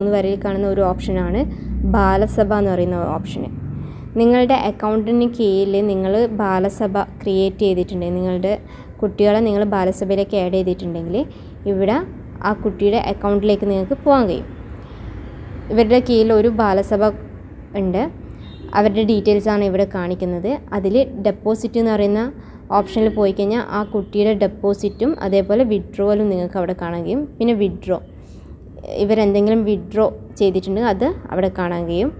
മൂന്ന് വരയിൽ കാണുന്ന ഒരു ഓപ്ഷനാണ് ബാലസഭ എന്ന് പറയുന്ന ഓപ്ഷന് നിങ്ങളുടെ അക്കൗണ്ടിന് കീഴിൽ നിങ്ങൾ ബാലസഭ ക്രിയേറ്റ് ചെയ്തിട്ടുണ്ടെങ്കിൽ നിങ്ങളുടെ കുട്ടികളെ നിങ്ങൾ ബാലസഭയിലേക്ക് ആഡ് ചെയ്തിട്ടുണ്ടെങ്കിൽ ഇവിടെ ആ കുട്ടിയുടെ അക്കൗണ്ടിലേക്ക് നിങ്ങൾക്ക് പോകാൻ കഴിയും. ഇവരുടെ കീഴിൽ ഒരു ബാലസഭ ഉണ്ട്. അവരുടെ ഡീറ്റെയിൽസ് ആണ് ഇവിടെ കാണിക്കുന്നത്. അതിൽ ഡെപ്പോസിറ്റ് എന്ന് പറയുന്ന ഓപ്ഷനിൽ പോയി കഴിഞ്ഞാൽ ആ കുട്ടിയുടെ ഡെപ്പോസിറ്റും അതേപോലെ വിഡ്രോവലും നിങ്ങൾക്ക് അവിടെ കാണാൻ കഴിയും. പിന്നെ വിഡ്രോ ഇവരെന്തെങ്കിലും വിഡ്രോ ചെയ്തിട്ടുണ്ടെങ്കിൽ അത് അവിടെ കാണാൻ കഴിയും.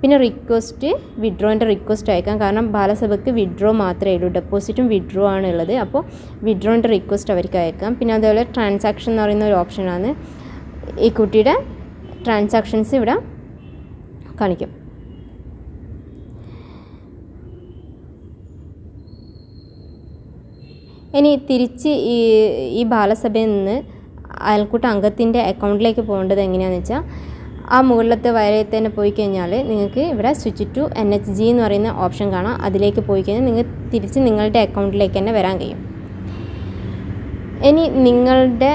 പിന്നെ റിക്വസ്റ്റ് വിഡ്രോന്റെ റിക്വസ്റ്റ് അയക്കാം. കാരണം ബാലസഭയ്ക്ക് വിഡ്രോ മാത്രമേ ഉള്ളൂ. ഡെപ്പോസിറ്റും വിഡ്രോ ആണ് ഉള്ളത്. അപ്പോൾ വിഡ്രോന്റെ റിക്വസ്റ്റ് അവർക്ക് അയക്കാം. പിന്നെ അതേപോലെ ട്രാൻസാക്ഷൻ എന്ന് പറയുന്ന ഒരു ഓപ്ഷനാണ് ഈ കുട്ടിയുടെ ട്രാൻസാക്ഷൻസ് ഇവിടെ കാണിക്കും. ഇനി തിരിച്ച് ഈ ഈ ബാലസഭയിൽ നിന്ന് അയൽക്കൂട്ട അംഗത്തിന്റെ അക്കൗണ്ടിലേക്ക് പോകേണ്ടത് എങ്ങനെയാണെന്ന് വെച്ചാൽ ആ മുകളിലത്തെ വരയിൽ തന്നെ പോയി കഴിഞ്ഞാൽ നിങ്ങൾക്ക് ഇവിടെ switch to N H G എന്ന് പറയുന്ന ഓപ്ഷൻ കാണാം. അതിലേക്ക് പോയി കഴിഞ്ഞാൽ നിങ്ങൾ തിരിച്ച് നിങ്ങളുടെ അക്കൗണ്ടിലേക്ക് തന്നെ വരാൻ കഴിയും. ഇനി നിങ്ങളുടെ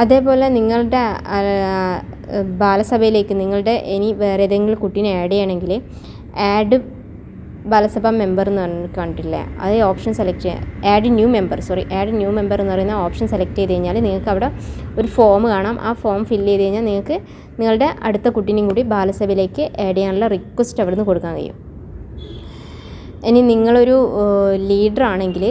അതേപോലെ നിങ്ങളുടെ ബാലസഭയിലേക്ക് നിങ്ങളുടെ ഇനി വേറെ ഏതെങ്കിലും കുട്ടീനെ ആഡ് ചെയ്യണമെങ്കിൽ ആഡ് ബാലസഭ മെമ്പർ എന്ന് പറഞ്ഞ് കണ്ടില്ലേ അത് ഓപ്ഷൻ സെലക്ട് ചെയ്യുക add new member sorry add new member എന്ന് പറയുന്ന ഓപ്ഷൻ സെലക്ട് ചെയ്ത് കഴിഞ്ഞാൽ നിങ്ങൾക്ക് അവിടെ ഒരു ഫോം കാണാം. ആ ഫോം ഫില്ല് ചെയ്ത് കഴിഞ്ഞാൽ നിങ്ങൾക്ക് നിങ്ങളുടെ അടുത്ത കുട്ടീനെയും കൂടി ബാലസഭയിലേക്ക് ആഡ് ചെയ്യാനുള്ള റിക്വസ്റ്റ് അവിടെ നിന്ന് കൊടുക്കാൻ കഴിയും. ഇനി നിങ്ങളൊരു ലീഡർ ആണെങ്കിൽ